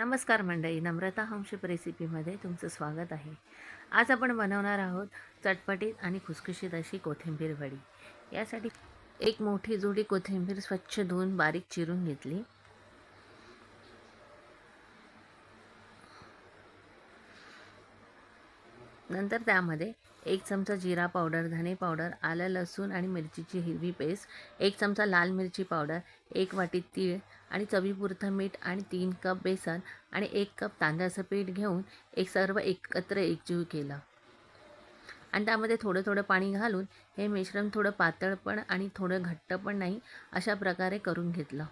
नमस्कार मंडळी नम्रता होमशिप रेसिपीमध्ये तुमचं स्वागत आहे. आज आपण बनवणार आहोत चटपटीत आणि खुसखुशीत अशी कोथिंबीर वडी. यासाठी एक मोठी जोडी कोथिंबीर स्वच्छ धुवून बारीक चिरून घेतली. नंतर त्यामध्ये एक चमचा जिरा पावडर धने पावडर आलं लसूण आणि मिरचीची हिरवी पेस्ट एक चमचा लाल मिरची पावडर एक वाटी तीळ आणि चवीपुरतं मीठ आणि तीन कप बेसन आणि एक कप तांदळाचं पीठ घेऊन एक सर्व एकत्र एकजीव केलं. आणि त्यामध्ये थोडं थोडं पाणी घालून हे मिश्रण थोडं पातळ पण आणि थोडं घट्ट पण नाही अशा प्रकारे करून घेतलं.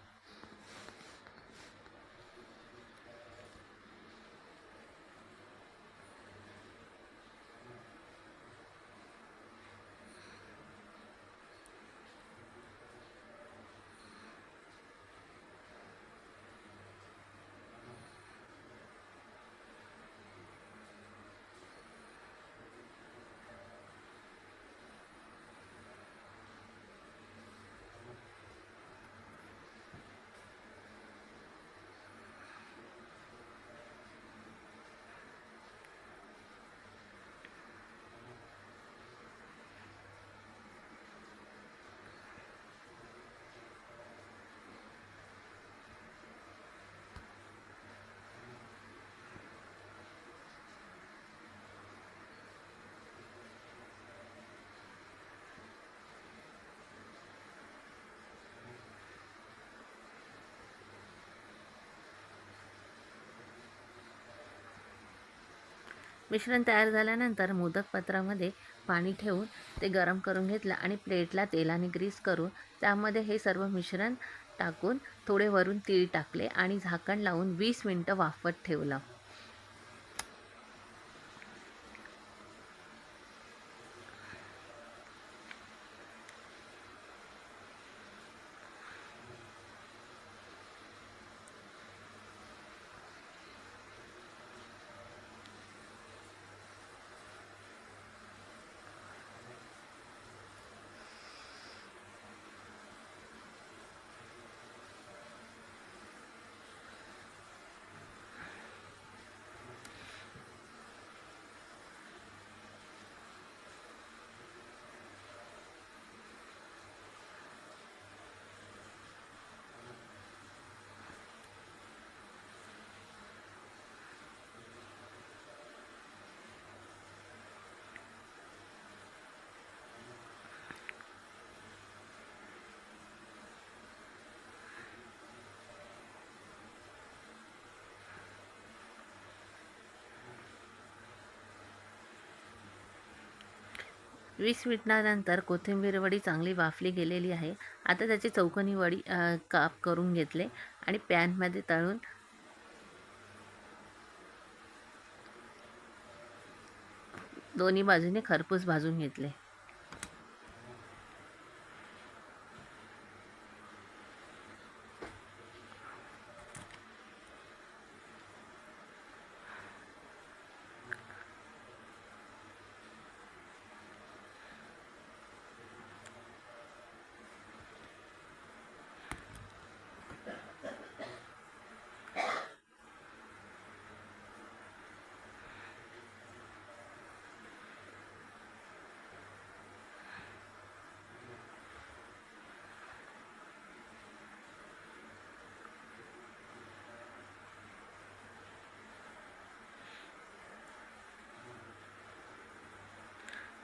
मिश्रण तयार झाल्यानंतर मोदक पात्रामध्ये पाणी ठेवून ते गरम करून घेतलं आणि प्लेटला तेलाने ग्रीस करून त्यामध्ये हे सर्व मिश्रण टाकून थोडे वरून तीळ टाकले आणि झाकण लावून वीस मिनटं वाफत ठेवलं. वीस मिनिटानंतर कोथिंबीर वडी चांगली वाफली गेलेली आहे. आता त्याची चौकोनी वडी काप करून घेतले आणि पॅनमध्ये तळून दोन्ही बाजूने खरपूस भाजून घेतले.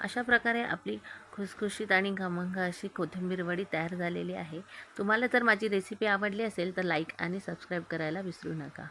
अशा प्रकारे आपली खुसखुशीत आणि घमंग अशी कोथिंबीरवडी तयार झालेली आहे. तुम्हाला जर माझी रेसिपी आवडली असेल तर लाईक आणि सबस्क्राईब करायला विसरू नका.